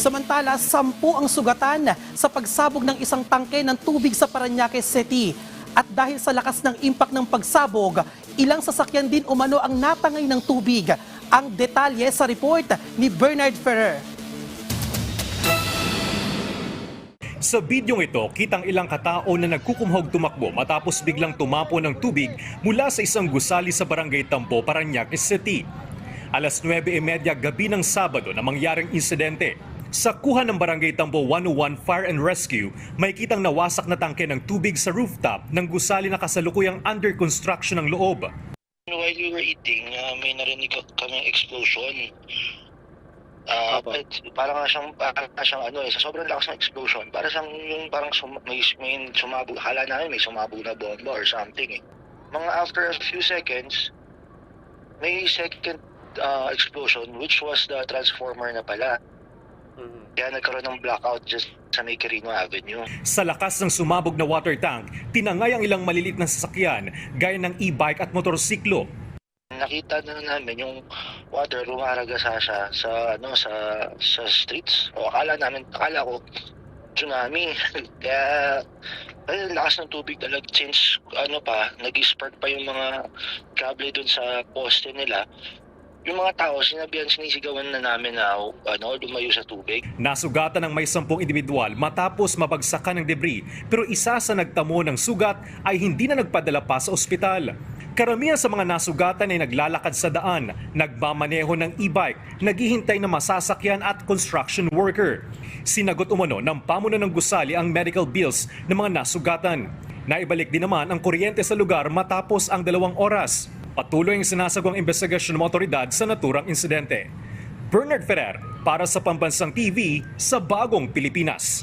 Samantala, sampu ang sugatan sa pagsabog ng isang tangke ng tubig sa Paranaque City. At dahil sa lakas ng impact ng pagsabog, ilang sasakyan din umano ang natangay ng tubig. Ang detalye sa report ni Bernard Ferrer. Sa bidyong ito, kitang ilang katao na nagkukumhog tumakbo matapos biglang tumapo ng tubig mula sa isang gusali sa barangay Tampo, Paranaque City. Alas 9.30 gabi ng Sabado na mangyaring insidente. Sa kuha ng barangay Tampo 101 Fire and Rescue, may kitang nawasak na tangke ng tubig sa rooftop ng gusali na kasalukuyang under construction ng loob. While we were eating, uh, may narinig kaming explosion. Ah, it- parang nga siyang, parang siyang ano eh, sa sobrang lakas ng explosion, para siyang yung parang sum, may, may sumabog, akala namin may sumabog na bomba or something eh. Mga after a few seconds, may second ah, explosion which was the transformer na pala. Kaya nagkaroon ng blackout just sa may Quirino Avenue. Sa lakas ng sumabog na water tank, tinangay ang ilang malilit na sasakyan gaya ng e-bike at motorsiklo. nakita na namin yung water rumaragasa siya sa ano sa sa streets o akala namin akala ko tsunami kaya ay lakas ng tubig talaga since ano pa nag-spark pa yung mga kable dun sa poste nila yung mga tao sinabihan sinisigawan na namin na ano lumayo sa tubig Nasugatan ng may sampung individual matapos mabagsakan ng debris pero isa sa nagtamo ng sugat ay hindi na nagpadala pa sa ospital. Karamihan sa mga nasugatan ay naglalakad sa daan, nagmamaneho ng e-bike, naghihintay na masasakyan at construction worker. Sinagot umano ng pamuno ng gusali ang medical bills ng mga nasugatan. Naibalik din naman ang kuryente sa lugar matapos ang dalawang oras. Patuloy ang sinasagawang investigasyon ng otoridad sa naturang insidente. Bernard Ferrer para sa Pambansang TV sa Bagong Pilipinas.